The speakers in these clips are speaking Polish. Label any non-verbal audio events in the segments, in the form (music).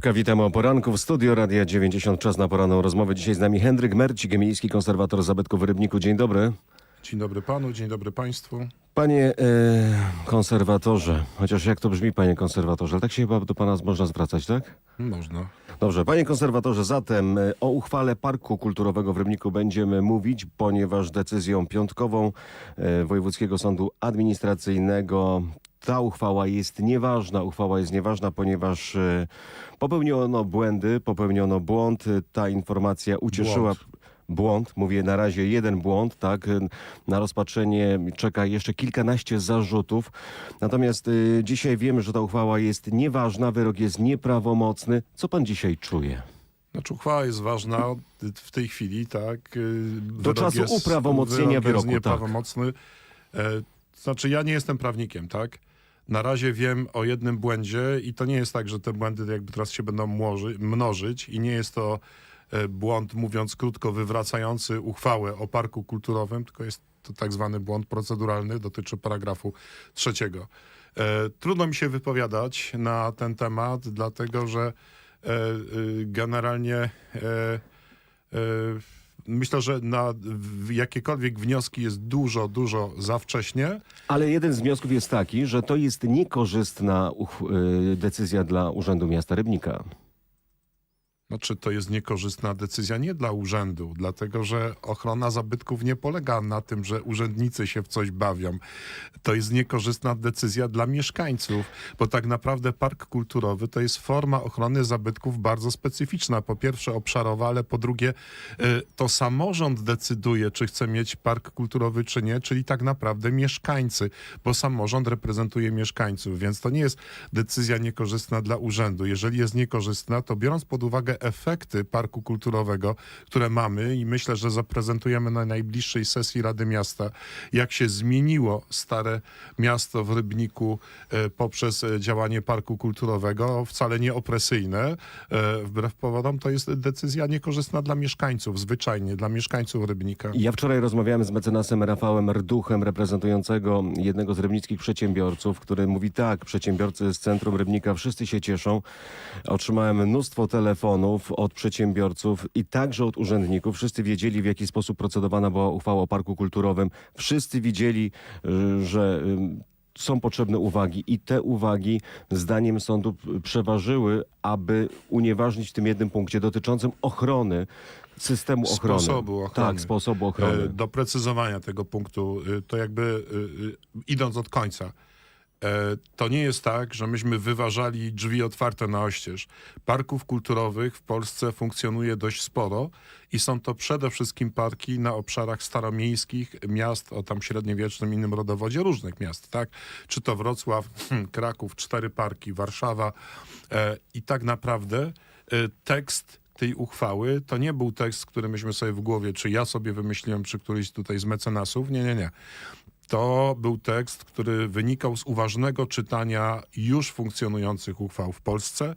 Witam o poranku w studio Radia 90. Czas na poranną rozmowę. Dzisiaj z nami Henryk Mercik, miejski konserwator zabytków w Rybniku. Dzień dobry. Dzień dobry panu, dzień dobry państwu. Panie e, konserwatorze, chociaż jak to brzmi, panie konserwatorze, ale tak się chyba do pana można zwracać, tak? Można. Dobrze, panie konserwatorze, zatem e, o uchwale Parku Kulturowego w Rybniku będziemy mówić, ponieważ decyzją piątkową e, Wojewódzkiego Sądu Administracyjnego ta uchwała jest nieważna. Uchwała jest nieważna, ponieważ e, popełniono błędy, popełniono błąd. Ta informacja ucieszyła. Błąd. Błąd, mówię na razie jeden błąd, tak. Na rozpatrzenie czeka jeszcze kilkanaście zarzutów. Natomiast y, dzisiaj wiemy, że ta uchwała jest nieważna, wyrok jest nieprawomocny. Co pan dzisiaj czuje? Znaczy uchwała jest ważna w tej chwili, tak. y, Do wyrok czasu uprawomocnienia wyrok wyroku, jest tak. nieprawomocny. E, Znaczy ja nie jestem prawnikiem, tak. Na razie wiem o jednym błędzie i to nie jest tak, że te błędy jakby teraz się będą mnożyć i nie jest to e, błąd, mówiąc krótko, wywracający uchwałę o parku kulturowym, tylko jest to tak zwany błąd proceduralny, dotyczy paragrafu trzeciego. E, Trudno mi się wypowiadać na ten temat, dlatego że e, generalnie myślę, że na jakiekolwiek wnioski jest dużo, dużo za wcześnie. Ale jeden z wniosków jest taki, że to jest niekorzystna y, decyzja dla Urzędu Miasta Rybnika. Znaczy, to jest niekorzystna decyzja nie dla urzędu, dlatego że ochrona zabytków nie polega na tym, że urzędnicy się w coś bawią. To jest niekorzystna decyzja dla mieszkańców, bo tak naprawdę park kulturowy to jest forma ochrony zabytków bardzo specyficzna. Po pierwsze obszarowa, ale po drugie y, to samorząd decyduje, czy chce mieć park kulturowy, czy nie, czyli tak naprawdę mieszkańcy, bo samorząd reprezentuje mieszkańców, więc to nie jest decyzja niekorzystna dla urzędu. Jeżeli jest niekorzystna, to biorąc pod uwagę efekty parku kulturowego, które mamy i myślę, że zaprezentujemy na najbliższej sesji Rady Miasta, jak się zmieniło stare miasto w Rybniku e, poprzez e, działanie parku kulturowego, wcale nie opresyjne. E, Wbrew powodom to jest decyzja niekorzystna dla mieszkańców, zwyczajnie dla mieszkańców Rybnika. Ja wczoraj rozmawiałem z mecenasem Rafałem Rduchem, reprezentującego jednego z rybnickich przedsiębiorców, który mówi tak, przedsiębiorcy z centrum Rybnika wszyscy się cieszą. Otrzymałem mnóstwo telefonów od przedsiębiorców i także od urzędników. Wszyscy wiedzieli, w jaki sposób procedowana była uchwała o parku kulturowym. Wszyscy widzieli, y, że y, są potrzebne uwagi i te uwagi zdaniem sądu przeważyły, aby unieważnić w tym jednym punkcie dotyczącym ochrony systemu ochrony. Sposobu ochrony. Tak, sposobu E, ochrony. doprecyzowania tego punktu, e, to jakby e, e, idąc od końca. E, To nie jest tak, że myśmy wyważali drzwi otwarte na oścież. Parków kulturowych w Polsce funkcjonuje dość sporo i są to przede wszystkim parki na obszarach staromiejskich miast o tam średniowiecznym innym rodowodzie różnych miast, tak? Czy to Wrocław, (clears throat) Kraków, cztery parki, Warszawa e, i tak naprawdę e, tekst tej uchwały to nie był tekst, który myśmy sobie w głowie, czy ja sobie wymyśliłem, czy któryś tutaj z mecenasów. Nie, nie, nie. To był tekst, który wynikał z uważnego czytania już funkcjonujących uchwał w Polsce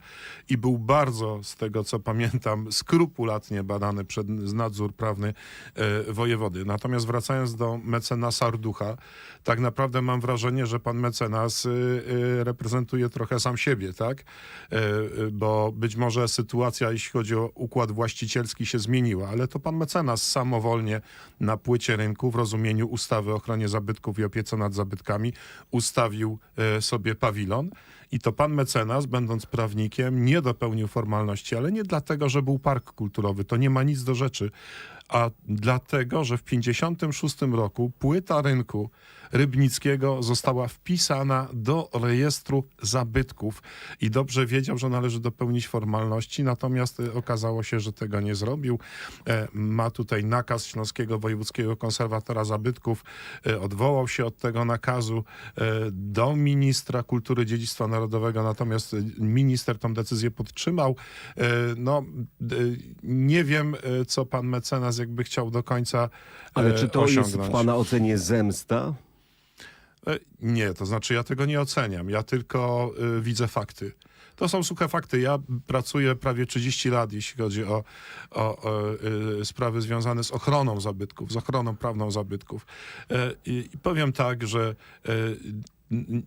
i był bardzo, z tego co pamiętam, skrupulatnie badany przez nadzór prawny e, wojewody. Natomiast wracając do mecenasa Arducha, tak naprawdę mam wrażenie, że pan mecenas y, y, reprezentuje trochę sam siebie, tak? E, bo być może sytuacja, jeśli chodzi o układ właścicielski, się zmieniła, ale to pan mecenas samowolnie na płycie rynku w rozumieniu ustawy o ochronie zabytków i opiece nad zabytkami ustawił e, sobie pawilon. I to pan mecenas, będąc prawnikiem, nie dopełnił formalności, ale nie dlatego, że był park kulturowy. To nie ma nic do rzeczy. A dlatego, że w 1956 roku płyta rynku Rybnickiego została wpisana do rejestru zabytków i dobrze wiedział, że należy dopełnić formalności, natomiast e, okazało się, że tego nie zrobił. E, Ma tutaj nakaz Śląskiego Wojewódzkiego Konserwatora Zabytków, e, odwołał się od tego nakazu do ministra kultury dziedzictwa narodowego, natomiast minister tą decyzję podtrzymał. No, nie wiem, co pan mecenas jakby chciał do końca e, Ale czy to jest osiągnąć. w pana ocenie zemsta? E, Nie, to znaczy ja tego nie oceniam. Ja tylko y, widzę fakty. To są suche fakty. Ja pracuję prawie 30 lat, jeśli chodzi o, o, o y, sprawy związane z ochroną zabytków, z ochroną prawną zabytków. E, I, powiem tak, że e,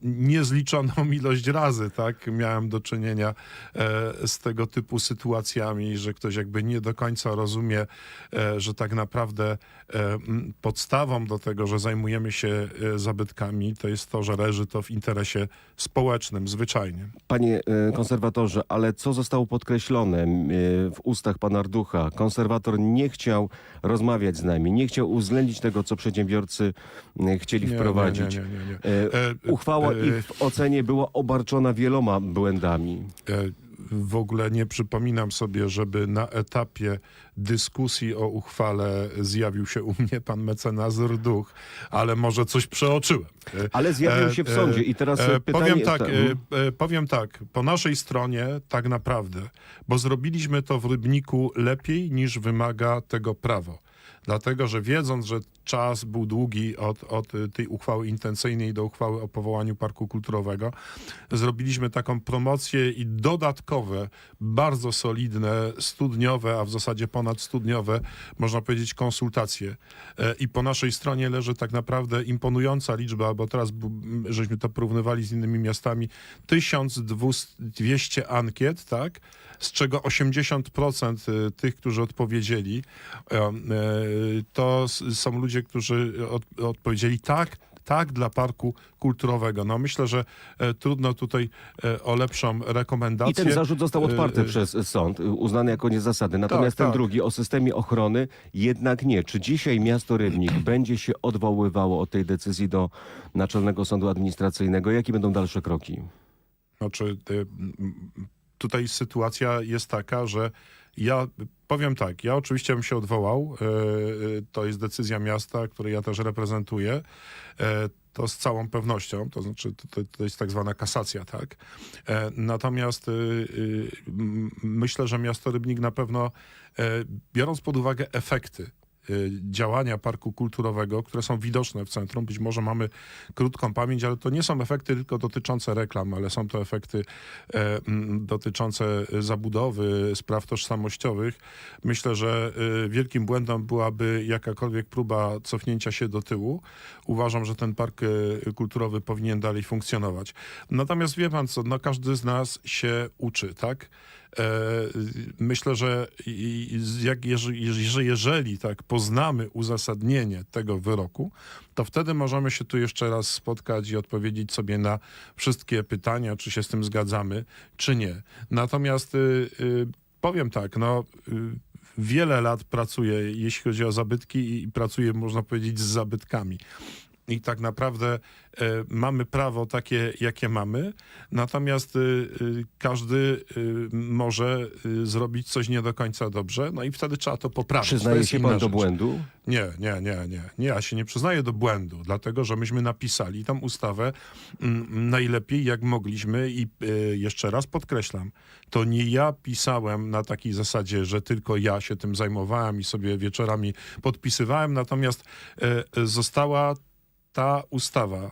niezliczoną (laughs) ilość razy, tak, miałem do czynienia e, z tego typu sytuacjami, że ktoś jakby nie do końca rozumie, e, że tak naprawdę e, podstawą do tego, że zajmujemy się zabytkami, to jest to, że leży to w interesie społecznym, zwyczajnie. Panie konserwatorze, ale co zostało podkreślone w ustach pana Arducha? Konserwator nie chciał rozmawiać z nami, nie chciał uwzględnić tego, co przedsiębiorcy chcieli Nie, wprowadzić. Nie, nie, nie, nie, Uchwała e, ich w ocenie była obarczona wieloma błędami. E, W ogóle nie przypominam sobie, żeby na etapie dyskusji o uchwale zjawił się u mnie pan mecenas Rduch, ale może coś przeoczyłem. Ale zjawił e, się w sądzie i teraz pytanie... Powiem tak, ta- e, e, powiem tak, po naszej stronie tak naprawdę, bo zrobiliśmy to w Rybniku lepiej niż wymaga tego prawo. Dlatego, że wiedząc, że czas był długi od, od y, tej uchwały intencyjnej do uchwały o powołaniu parku kulturowego, zrobiliśmy taką promocję i dodatkowe, bardzo solidne, studniowe, a w zasadzie ponad studniowe, można powiedzieć, konsultacje. E, I po naszej stronie leży tak naprawdę imponująca liczba, bo teraz żeśmy to porównywali z innymi miastami, 1200 ankiet, tak? Z czego 80% y, tych, którzy odpowiedzieli, e, e, to są ludzie, którzy od, odpowiedzieli tak, tak dla parku kulturowego. No myślę, że e, trudno tutaj o lepszą rekomendację. I ten zarzut został odparty E, e, przez sąd, uznany jako niezasady. Natomiast ten tak. drugi o systemie ochrony jednak nie. Czy dzisiaj miasto Rybnik (clears throat) będzie się odwoływało od tej decyzji do Naczelnego Sądu Administracyjnego? Jakie będą dalsze kroki? Znaczy, y, tutaj sytuacja jest taka, że ja powiem tak, ja oczywiście bym się odwołał. y, y, To jest decyzja miasta, której ja też reprezentuję. E, To z całą pewnością, to znaczy to, to, jest tak zwana kasacja, tak? E, Natomiast myślę, że miasto Rybnik na pewno, e, biorąc pod uwagę efekty działania parku kulturowego, które są widoczne w centrum. Być może mamy krótką pamięć, ale to nie są efekty tylko dotyczące reklam, ale są to efekty e, dotyczące zabudowy, spraw tożsamościowych. Myślę, że y, wielkim błędem byłaby jakakolwiek próba cofnięcia się do tyłu. Uważam, że ten park y, kulturowy powinien dalej funkcjonować. Natomiast wie pan co, no każdy z nas się uczy, tak? E, Myślę, że jak, jeżeli, jeżeli, jeżeli tak poznamy uzasadnienie tego wyroku, to wtedy możemy się tu jeszcze raz spotkać i odpowiedzieć sobie na wszystkie pytania, czy się z tym zgadzamy, czy nie. Natomiast y, y, powiem tak, no y, wiele lat pracuję, jeśli chodzi o zabytki i pracuję, można powiedzieć, z zabytkami. I tak naprawdę e, mamy prawo takie, jakie mamy, natomiast y, y, każdy może zrobić coś nie do końca dobrze, no i wtedy trzeba to poprawić. Przyznaje się pan do błędu? Nie, nie, nie, nie. Nie, ja się nie przyznaję do błędu, dlatego że myśmy napisali tam ustawę mm, najlepiej jak mogliśmy i jeszcze raz podkreślam, to nie ja pisałem na takiej zasadzie, że tylko ja się tym zajmowałem i sobie wieczorami podpisywałem, natomiast została ta ustawa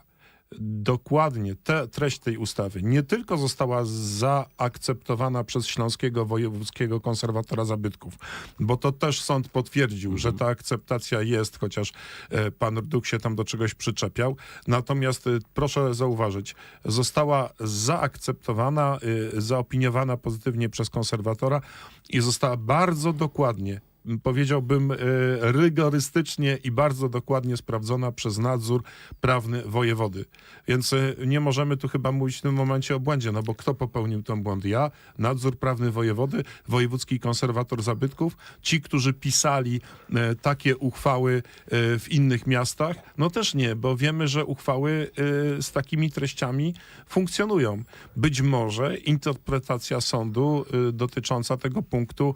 dokładnie te, treść tej ustawy nie tylko została zaakceptowana przez Śląskiego Wojewódzkiego Konserwatora Zabytków, bo to też sąd potwierdził, że ta akceptacja jest, chociaż e, pan Rduch się tam do czegoś przyczepiał. Natomiast e, proszę zauważyć, została zaakceptowana, e, zaopiniowana pozytywnie przez konserwatora i została bardzo dokładnie powiedziałbym, e, rygorystycznie i bardzo dokładnie sprawdzona przez nadzór prawny wojewody. Więc e, nie możemy tu chyba mówić w tym momencie o błędzie, no bo kto popełnił ten błąd? Ja, nadzór prawny wojewody, wojewódzki konserwator zabytków, ci, którzy pisali e, takie uchwały w innych miastach, no też nie, bo wiemy, że uchwały z takimi treściami funkcjonują. Być może interpretacja sądu dotycząca tego punktu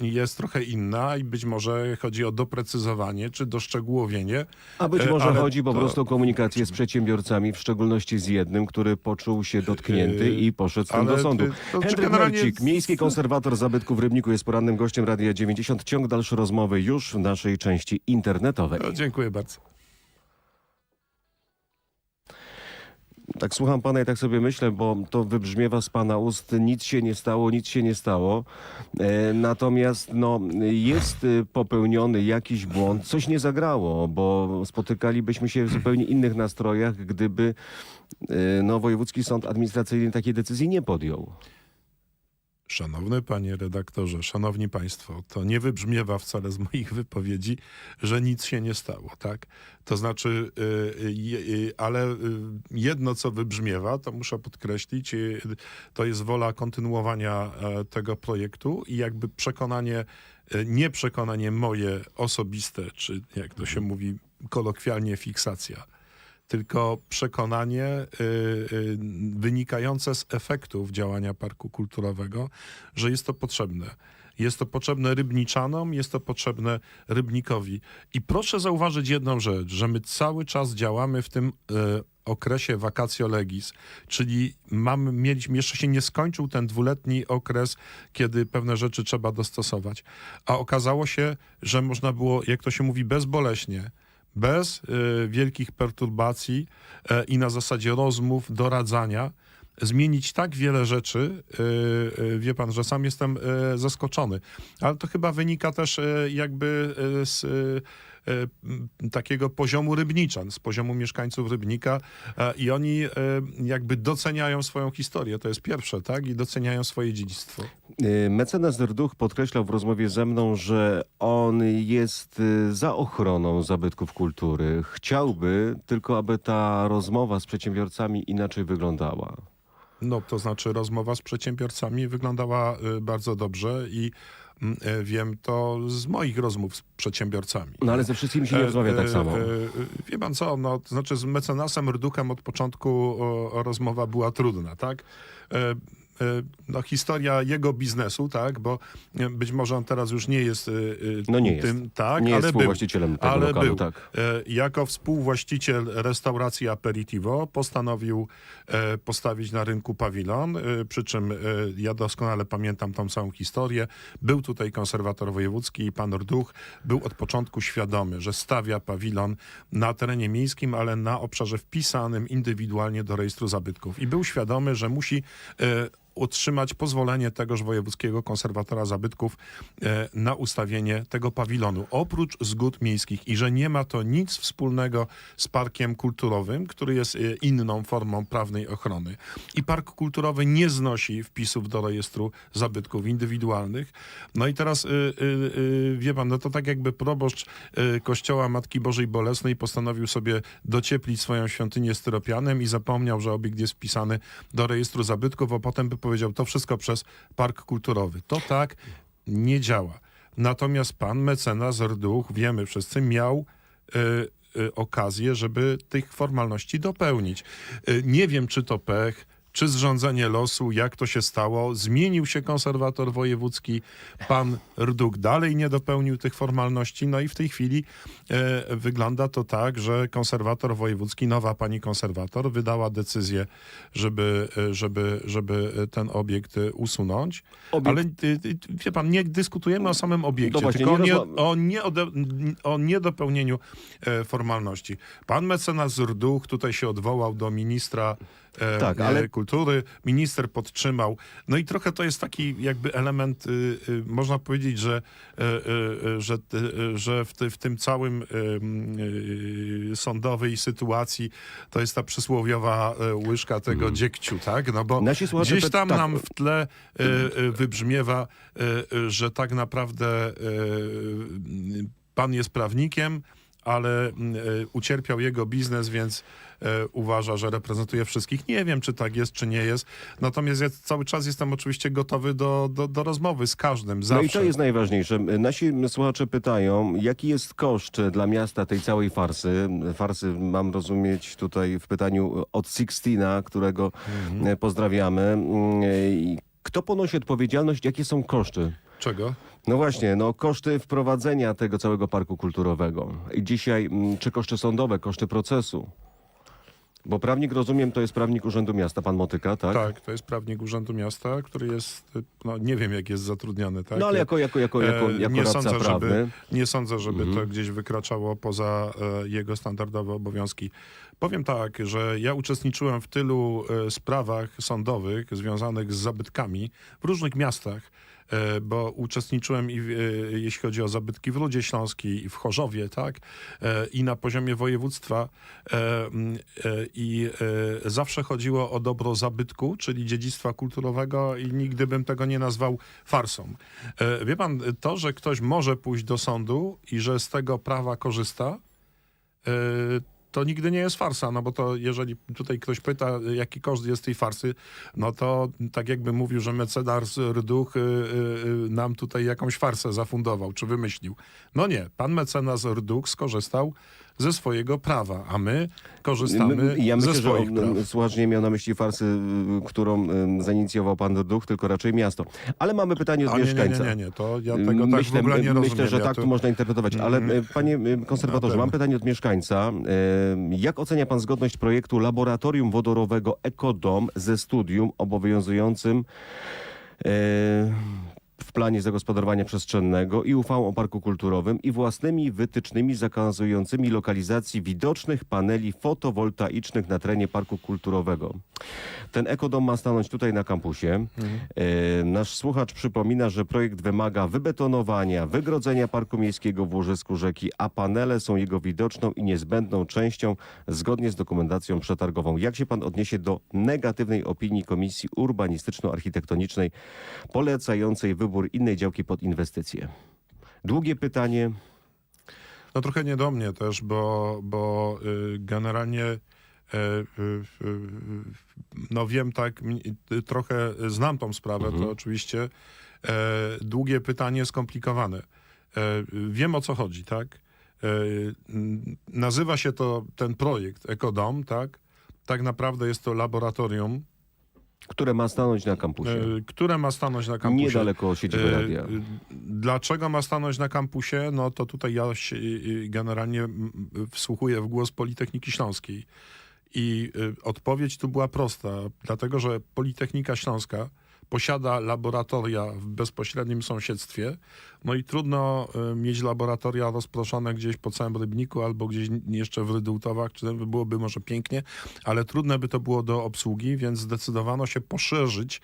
jest trochę inna i być może chodzi o doprecyzowanie czy doszczegółowienie. A być E, może ale chodzi po to- prostu o komunikację z przedsiębiorcami, w szczególności z jednym, który poczuł się dotknięty Yy, i poszedł z tym ale do sądu. to Henryk generalnie- miejski konserwator zabytków w Rybniku jest porannym gościem Radia 90. Ciąg dalszy rozmowy już w naszej części internetowej. No, dziękuję bardzo. Tak słucham pana i tak sobie myślę, bo to wybrzmiewa z pana ust, nic się nie stało, nic się nie stało. E, natomiast no, jest y, popełniony jakiś błąd, coś nie zagrało, bo spotykalibyśmy się w zupełnie innych nastrojach, gdyby y, no, Wojewódzki Sąd Administracyjny takiej decyzji nie podjął. Szanowny panie redaktorze, szanowni państwo, to nie wybrzmiewa wcale z moich wypowiedzi, że nic się nie stało, tak? To znaczy, y, y, y, ale jedno, co wybrzmiewa, to muszę podkreślić, to jest wola kontynuowania e, tego projektu i jakby przekonanie, y, nie przekonanie moje osobiste, czy jak to się mówi kolokwialnie, fiksacja tylko przekonanie y, y, wynikające z efektów działania parku kulturowego, że jest to potrzebne. Jest to potrzebne rybniczanom, jest to potrzebne rybnikowi. I proszę zauważyć jedną rzecz, że my cały czas działamy w tym y, okresie vacatio legis, czyli mamy, mieliśmy, jeszcze się nie skończył ten dwuletni okres, kiedy pewne rzeczy trzeba dostosować. A okazało się, że można było, jak to się mówi, bezboleśnie, bez y, wielkich perturbacji e, i na zasadzie rozmów, doradzania, zmienić tak wiele rzeczy, y, y, wie pan, że sam jestem y, zaskoczony. Ale to chyba wynika też y, jakby y, z y, y, takiego poziomu rybniczan, z poziomu mieszkańców Rybnika i oni y, jakby doceniają swoją historię, to jest pierwsze, tak? I doceniają swoje dziedzictwo. Y, Mecenas Derduch podkreślał w rozmowie ze mną, że on jest y, za ochroną zabytków kultury. Chciałby tylko, aby ta rozmowa z przedsiębiorcami inaczej wyglądała. No, to znaczy rozmowa z przedsiębiorcami wyglądała y, bardzo dobrze i y, wiem to z moich rozmów z przedsiębiorcami. No ale ze wszystkimi się nie rozmawia tak samo. E, e, e, Wie pan co, no, to znaczy z mecenasem Rduchem od początku rozmowa była trudna, tak? E, No, historia jego biznesu, tak, bo e, być może on teraz już nie jest e, No nie tym, jest. tak, nie jest ale był. współwłaścicielem tego Ale lokalu, był. tak. Jako współwłaściciel restauracji Aperitivo postanowił postawić na rynku pawilon, przy czym ja doskonale pamiętam tą całą historię. Był tutaj konserwator wojewódzki i pan Rduch był od początku świadomy, że stawia pawilon na terenie miejskim, ale na obszarze wpisanym indywidualnie do rejestru zabytków. I był świadomy, że musi e, utrzymać pozwolenie tegoż wojewódzkiego konserwatora zabytków e, na ustawienie tego pawilonu, oprócz zgód miejskich i że nie ma to nic wspólnego z parkiem kulturowym, który jest e, inną formą prawnej ochrony. I park kulturowy nie znosi wpisów do rejestru zabytków indywidualnych. No i teraz y, wie pan, no to tak jakby proboszcz kościoła Matki Bożej Bolesnej postanowił sobie docieplić swoją świątynię styropianem i zapomniał, że obiekt jest wpisany do rejestru zabytków, a potem by powiedział, to wszystko przez park kulturowy. To tak nie działa. Natomiast pan mecenas Rduch, wiemy wszyscy, miał y, y, okazję, żeby tych formalności dopełnić. Y, nie wiem, czy to pech, czy zrządzenie losu, jak to się stało. Zmienił się konserwator wojewódzki, pan Rduk dalej nie dopełnił tych formalności, no i w tej chwili e, wygląda to tak, że konserwator wojewódzki, nowa pani konserwator, wydała decyzję, żeby, e, żeby, żeby ten obiekt e, usunąć. Obiekt- Ale wie pan, nie dyskutujemy o samym obiekcie, No właśnie, tylko nie o, nie, o, nie o niedopełnieniu e, formalności. Pan mecenas Rduch tutaj się odwołał do ministra e, Tak, e, ale- kultury, minister podtrzymał. No i trochę to jest taki jakby element, y, y, można powiedzieć, że, e, że, że w, ty, w tym całym y, sądowej sytuacji to jest ta przysłowiowa łyżka tego dziegciu, tak? No bo gdzieś tam tak. nam w tle wybrzmiewa, że tak naprawdę pan jest prawnikiem, ale ucierpiał jego biznes, więc uważa, że reprezentuje wszystkich. Nie wiem, czy tak jest, czy nie jest. Natomiast ja cały czas jestem oczywiście gotowy do, do, do rozmowy z każdym, zawsze. No i to jest najważniejsze. Nasi słuchacze pytają, jaki jest koszt dla miasta tej całej farsy? Farsy mam rozumieć tutaj w pytaniu od Sixtina, którego Mhm. e, pozdrawiamy. I Kto ponosi odpowiedzialność? Jakie są koszty? Czego? No właśnie, no koszty wprowadzenia tego całego parku kulturowego. I dzisiaj, mm, czy koszty sądowe, koszty procesu? Bo prawnik, rozumiem, to jest prawnik Urzędu Miasta, pan Motyka, tak? Tak, to jest prawnik Urzędu Miasta, który jest, no nie wiem jak jest zatrudniony. Tak? No ale jako, jako, jako, jako, E, jako nie radca sądzę, prawny. żeby, nie sądzę, żeby Mhm. to gdzieś wykraczało poza e, jego standardowe obowiązki Powiem tak, że ja uczestniczyłem w tylu e, sprawach sądowych związanych z zabytkami w różnych miastach, bo uczestniczyłem i e, jeśli chodzi o zabytki w Rudzie Śląskiej i w Chorzowie, tak, e, i na poziomie województwa e, e, i e, zawsze chodziło o dobro zabytku, czyli dziedzictwa kulturowego i nigdy bym tego nie nazwał farsą. E, Wie pan, to, że ktoś może pójść do sądu i że z tego prawa korzysta, e, to nigdy nie jest farsa, no bo to jeżeli tutaj ktoś pyta, jaki koszt jest tej farsy, no to tak jakby mówił, że mecenas Rduch y, y, y, nam tutaj jakąś farsę zafundował, czy wymyślił. No nie, pan mecenas Rduch skorzystał ze swojego prawa, a my korzystamy Ja myślę, ze że swoich praw. on, słuchacz nie miał na myśli farsy, którą zainicjował pan Duch, tylko raczej miasto. Ale mamy pytanie od A nie, nie, mieszkańca. nie, nie, nie, to ja tego tak w myślę, ogóle nie rozumiem. myślę, że ja tak to- to można interpretować. Ale Mm. y, panie y, konserwatorze, Na mam pewno. pytanie od mieszkańca. Y, Jak ocenia pan zgodność projektu laboratorium wodorowego Ekodom ze studium obowiązującym w planie zagospodarowania przestrzennego i uchwałą o parku kulturowym i własnymi wytycznymi zakazującymi lokalizacji widocznych paneli fotowoltaicznych na terenie parku kulturowego. Ten ekodom ma stanąć tutaj na kampusie. E, nasz słuchacz przypomina, że projekt wymaga wybetonowania, wygrodzenia parku miejskiego w łożysku rzeki, a panele są jego widoczną i niezbędną częścią zgodnie z dokumentacją przetargową. Jak się pan odniesie do negatywnej opinii Komisji Urbanistyczno-Architektonicznej polecającej wybór innej działki pod inwestycje? Długie pytanie. No trochę nie do mnie też, bo, bo y, generalnie y, y, no wiem tak, trochę znam tą sprawę, to oczywiście e, długie pytanie, skomplikowane. E, wiem o co chodzi, tak? E, nazywa się to ten projekt Ekodom, tak? Tak naprawdę jest to laboratorium, które ma stanąć na kampusie. e, które ma stanąć na kampusie. Niedaleko siedziby E, radia. Dlaczego ma stanąć na kampusie? No to tutaj ja się generalnie wsłuchuję w głos Politechniki Śląskiej. I e, odpowiedź tu była prosta, dlatego że Politechnika Śląska posiada laboratoria w bezpośrednim sąsiedztwie, no i trudno e, mieć laboratoria rozproszone gdzieś po całym Rybniku albo gdzieś jeszcze w Rydułtowach, czy byłoby może pięknie, ale trudne by to było do obsługi, więc zdecydowano się poszerzyć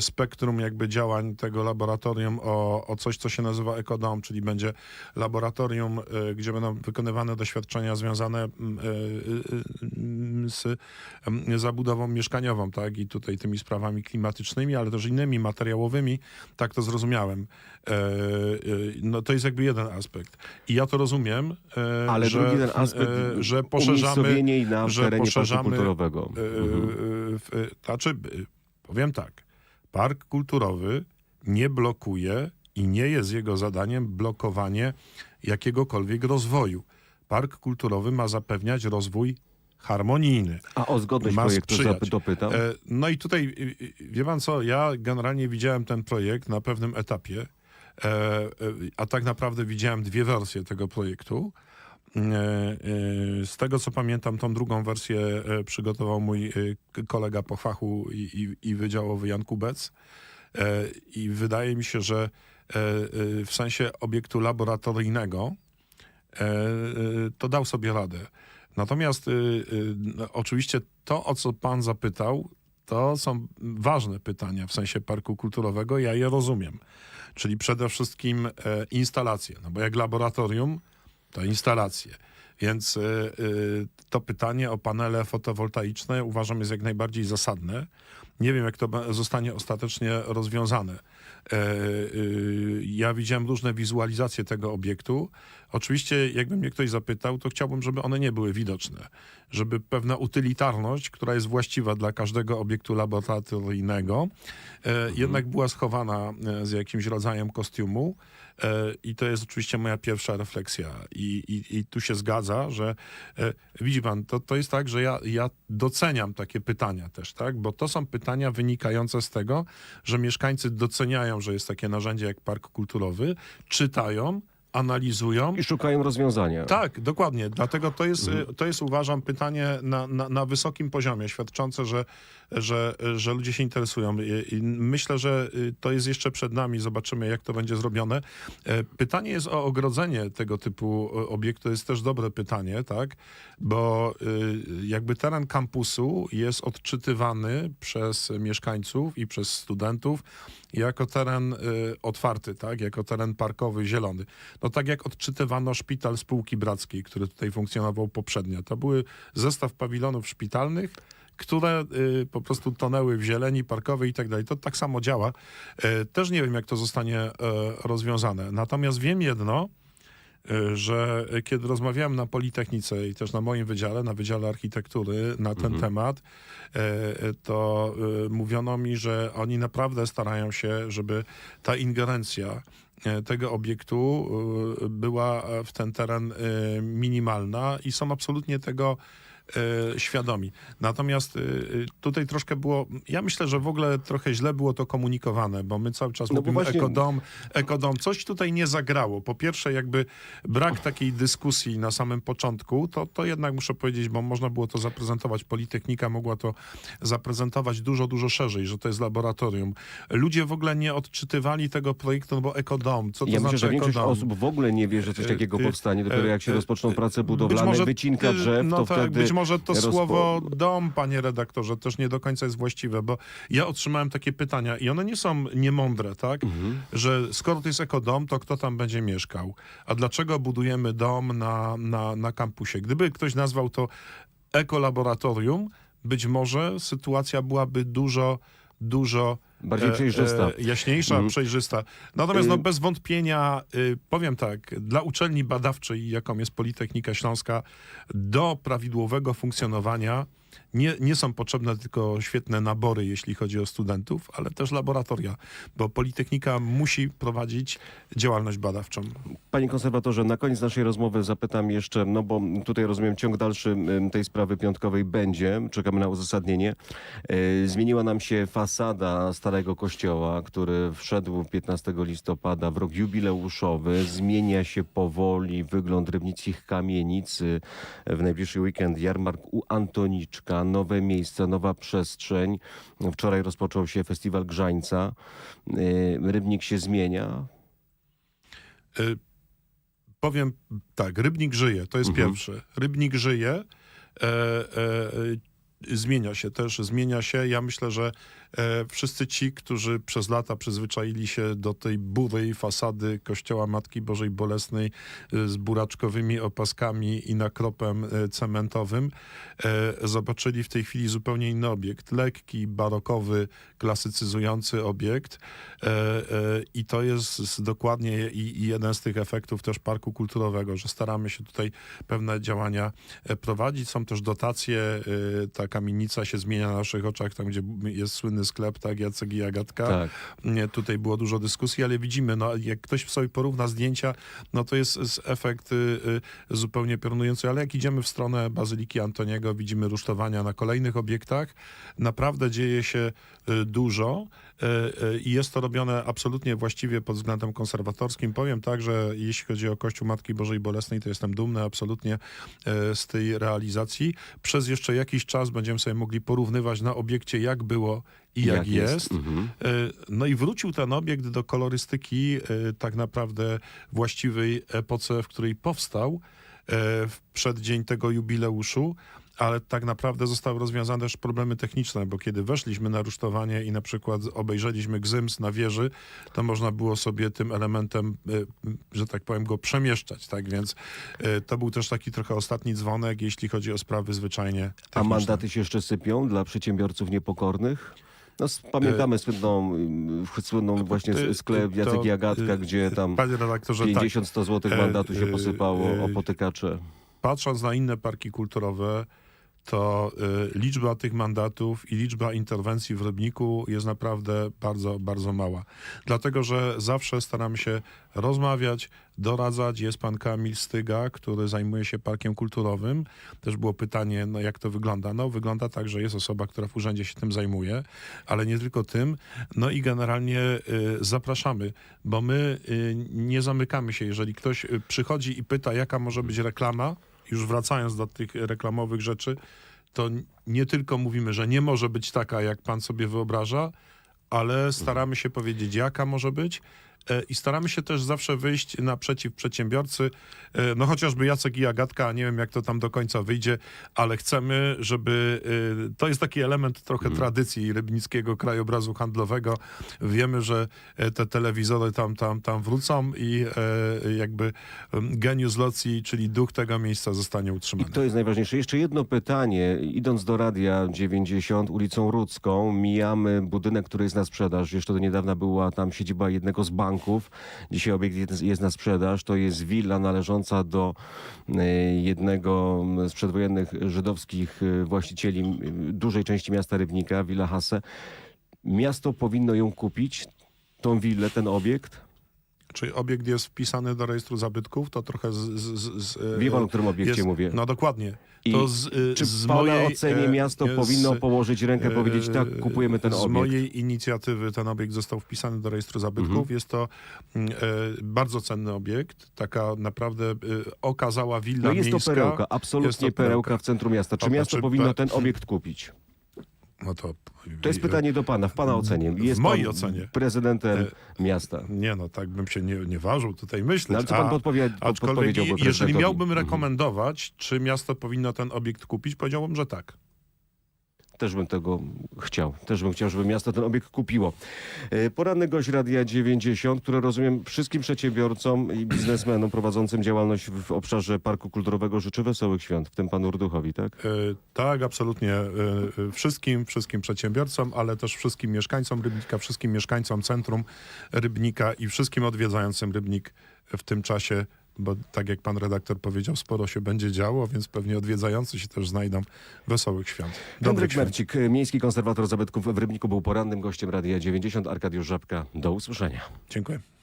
spektrum jakby działań tego laboratorium o, o coś, co się nazywa Ekodom, czyli będzie laboratorium, e, gdzie będą wykonywane doświadczenia związane mm, e, e, mm, z em, zabudową mieszkaniową, tak, i tutaj tymi sprawami klimatycznymi, ale też innymi materiałowymi, tak to zrozumiałem. E, e, No to jest jakby jeden aspekt. I ja to rozumiem, e, Ale że, drugi ten aspekt, e, że poszerzamy, na że poszerzamy, kulturowego. e, Mhm. e, e, Znaczy, e, powiem tak, park kulturowy nie blokuje i nie jest jego zadaniem blokowanie jakiegokolwiek rozwoju. Park kulturowy ma zapewniać rozwój harmonijny. A o zgodność ma projektu sprzyjać. dopytam. E, No i tutaj, wie pan co, ja generalnie widziałem ten projekt na pewnym etapie, e, e, a tak naprawdę widziałem dwie wersje tego projektu. E, e, Z tego co pamiętam, tą drugą wersję e, przygotował mój kolega po fachu i, i, i wydziałowy Jan Kubec. I wydaje mi się, że w sensie obiektu laboratoryjnego to dał sobie radę. Natomiast oczywiście to, o co pan zapytał, to są ważne pytania w sensie parku kulturowego, ja je rozumiem. Czyli przede wszystkim instalacje, no bo jak laboratorium, to instalacje. Więc y, y, to pytanie o panele fotowoltaiczne uważam jest jak najbardziej zasadne. Nie wiem, jak to zostanie ostatecznie rozwiązane. E, Ja widziałem różne wizualizacje tego obiektu. Oczywiście, jakby mnie ktoś zapytał, to chciałbym, żeby one nie były widoczne. Żeby pewna utylitarność, która jest właściwa dla każdego obiektu laboratoryjnego, e, jednak była schowana e, z jakimś rodzajem kostiumu. E, I to jest oczywiście moja pierwsza refleksja. I, i, i tu się zgadza, że e, widzi pan, to, to jest tak, że ja, ja doceniam takie pytania też, tak? Bo to są pytania wynikające z tego, że mieszkańcy doceniają, że jest takie narzędzie jak park kulturowy, czytają, analizują. I szukają rozwiązania. Tak, dokładnie. Dlatego to jest, y, to jest uważam, pytanie na, na, na wysokim poziomie, świadczące, że że, że ludzie się interesują. I- Myślę, że y, to jest jeszcze przed nami. Zobaczymy, jak to będzie zrobione. E, Pytanie jest o ogrodzenie tego typu obiektu. To jest też dobre pytanie, tak? Bo y, jakby teren kampusu jest odczytywany przez mieszkańców i przez studentów jako teren y, otwarty, tak? Jako teren parkowy, zielony. No tak jak odczytywano szpital spółki brackiej, który tutaj funkcjonował poprzednio. To były zestaw pawilonów szpitalnych, które y, po prostu tonęły w zieleni parkowej i tak dalej. To tak samo działa. E, Też nie wiem, jak to zostanie e, rozwiązane. Natomiast wiem jedno, e, że kiedy rozmawiałem na Politechnice i też na moim wydziale, na Wydziale Architektury na ten temat, e, to e, mówiono mi, że oni naprawdę starają się, żeby ta ingerencja tego obiektu była w ten teren minimalna i są absolutnie tego świadomi. Natomiast e, e, tutaj troszkę było, ja myślę, że w ogóle trochę źle było to komunikowane, bo my cały czas No mówimy właśnie- ekodom, ekodom. Coś tutaj nie zagrało. Po pierwsze, jakby brak takiej dyskusji na samym początku, to, to jednak muszę powiedzieć, bo można było to zaprezentować, Politechnika mogła to zaprezentować dużo, dużo szerzej, że to jest laboratorium. Ludzie w ogóle nie odczytywali tego projektu, no bo ekodom, co to Ja myślę, znaczy że większość ekodom? osób w ogóle nie wie, że coś takiego E, e, powstanie. Dopiero jak się e, rozpoczną e, prace budowlane, może wycinka drzew, no to tak, wtedy... Może to rozpo- słowo dom, panie redaktorze, też nie do końca jest właściwe, bo ja otrzymałem takie pytania i one nie są niemądre, tak? Mhm. Że skoro to jest ekodom, to kto tam będzie mieszkał? A dlaczego budujemy dom na, na, na kampusie? Gdyby ktoś nazwał to ekolaboratorium, być może sytuacja byłaby dużo, dużo Bardziej przejrzysta. jaśniejsza, Mhm. przejrzysta. Natomiast no, Y- bez wątpienia, y, powiem tak, dla uczelni badawczej, jaką jest Politechnika Śląska, do prawidłowego funkcjonowania nie, nie są potrzebne tylko świetne nabory, jeśli chodzi o studentów, ale też laboratoria, bo Politechnika musi prowadzić działalność badawczą. Panie konserwatorze, na koniec naszej rozmowy zapytam jeszcze, no bo tutaj rozumiem ciąg dalszy tej sprawy piątkowej będzie, czekamy na uzasadnienie. Yy, Zmieniła nam się fasada Starego Kościoła, który wszedł 15 listopada w rok jubileuszowy. Zmienia się powoli wygląd rybnickich kamienic. Yy, W najbliższy weekend jarmark u Antoniczka, nowe miejsce, nowa przestrzeń. Wczoraj rozpoczął się festiwal Grzańca. Yy, Rybnik się zmienia. Y, powiem tak, rybnik żyje, to jest Mhm. pierwsze. Rybnik żyje, e, e, zmienia się też, zmienia się. Ja myślę, że wszyscy ci, którzy przez lata przyzwyczaili się do tej burej fasady Kościoła Matki Bożej Bolesnej e, z buraczkowymi opaskami i nakropem e, cementowym, e, zobaczyli w tej chwili zupełnie inny obiekt. Lekki, barokowy, klasycyzujący obiekt. E, e, I to jest dokładnie jeden z tych efektów też parku kulturowego, że staramy się tutaj pewne działania e, prowadzić. Są też dotacje. e, Ta kamienica się zmienia na naszych oczach, tam gdzie jest słynny sklep, tak, Jacek i Agatka. Tak. Tutaj było dużo dyskusji, ale widzimy, no, jak ktoś sobie porówna zdjęcia, no to jest, efekt y, y, zupełnie piorunujący, ale jak idziemy w stronę Bazyliki Antoniego, widzimy rusztowania na kolejnych obiektach, naprawdę dzieje się y, dużo i jest to robione absolutnie właściwie pod względem konserwatorskim. Powiem tak, że jeśli chodzi o Kościół Matki Bożej Bolesnej, to jestem dumny absolutnie y, z tej realizacji. Przez jeszcze jakiś czas będziemy sobie mogli porównywać na obiekcie, jak było i jak, jest. Mhm. E, No i wrócił ten obiekt do kolorystyki e, tak naprawdę właściwej epoce, w której powstał e, w przeddzień tego jubileuszu, ale tak naprawdę zostały rozwiązane też problemy techniczne, bo kiedy weszliśmy na rusztowanie i na przykład obejrzeliśmy gzyms na wieży, to można było sobie tym elementem, e, że tak powiem, go przemieszczać, tak? Więc e, to był też taki trochę ostatni dzwonek, jeśli chodzi o sprawy zwyczajnie techniczne. A mandaty się jeszcze sypią dla przedsiębiorców niepokornych? No, pamiętamy słynną, y, słynną właśnie sklep Jacek i Agatka, y, gdzie tam Panie redaktorze, tak. 50-100 zł E, mandatu się posypało o potykacze. patrząc na inne parki kulturowe, to y, liczba tych mandatów i liczba interwencji w Rybniku jest naprawdę bardzo, bardzo mała. Dlatego, że zawsze staramy się rozmawiać, doradzać. Jest pan Kamil Styga, który zajmuje się parkiem kulturowym. Też było pytanie, no jak to wygląda? No wygląda tak, że jest osoba, która w urzędzie się tym zajmuje, ale nie tylko tym. No i generalnie y, zapraszamy, bo my y, nie zamykamy się. Jeżeli ktoś przychodzi i pyta, jaka może być reklama, już wracając do tych reklamowych rzeczy, to nie tylko mówimy, że nie może być taka, jak pan sobie wyobraża, ale staramy się powiedzieć, jaka może być. E, I staramy się też zawsze wyjść naprzeciw przedsiębiorcy. E, No chociażby Jacek i Agatka, nie wiem jak to tam do końca wyjdzie, ale chcemy, żeby... e, To jest taki element trochę tradycji rybnickiego krajobrazu handlowego. Wiemy, że te telewizory tam, tam, tam wrócą i jakby genius locji, czyli duch tego miejsca zostanie I utrzymany. to jest najważniejsze. Jeszcze jedno pytanie. Idąc do Radia 90 ulicą Rudzką, mijamy budynek, który jest na sprzedaż. Jeszcze do niedawna była tam siedziba jednego z banków. Dzisiaj obiekt jest- na sprzedaż. To jest willa należąca do e, jednego z przedwojennych żydowskich e, właścicieli dużej części miasta Rybnika, Villa Hasse. Miasto powinno ją kupić, tą willę, ten obiekt. Czy obiekt jest wpisany do rejestru zabytków, to trochę z... z, z, z e, o którym obiekcie jest, mówię. No dokładnie. I to z, e, Czy z pana mojej, ocenie e, miasto jest, powinno położyć rękę, powiedzieć tak, kupujemy ten Z obiekt? mojej inicjatywy ten obiekt został wpisany do rejestru zabytków. Mhm. Jest to mm, e, bardzo cenny obiekt. Taka naprawdę e, okazała willa No jest to miejska. perełka, absolutnie to perełka w centrum miasta. Czy miasto powinno pe- ten obiekt kupić? No to, To jest pytanie do pana, w pana ocenie. Jest mojej pan ocenie. prezydentem miasta. Nie no, tak bym się nie, nie ważył tutaj myśleć. No, ale co pan A- podpowie, pod, Aczkolwiek jeżeli miałbym Mhm. rekomendować, czy miasto powinno ten obiekt kupić, powiedziałbym, że tak. Też bym tego chciał. Też bym chciał, żeby miasto ten obiekt kupiło. E, Poranny gość Radia 90, który rozumiem wszystkim przedsiębiorcom i biznesmenom prowadzącym działalność w obszarze Parku Kulturowego życzy wesołych świąt, w tym panu Urduchowi, tak? E, Tak, absolutnie. E, Wszystkim, wszystkim przedsiębiorcom, ale też wszystkim mieszkańcom Rybnika, wszystkim mieszkańcom centrum Rybnika i wszystkim odwiedzającym Rybnik w tym czasie, bo tak jak pan redaktor powiedział, sporo się będzie działo, więc pewnie odwiedzający się też znajdą wesołych świąt. Dobrych Henryk. Mercik, miejski konserwator zabytków w Rybniku, był porannym gościem Radia 90. Arkadiusz Żabka. Do usłyszenia. Dziękuję.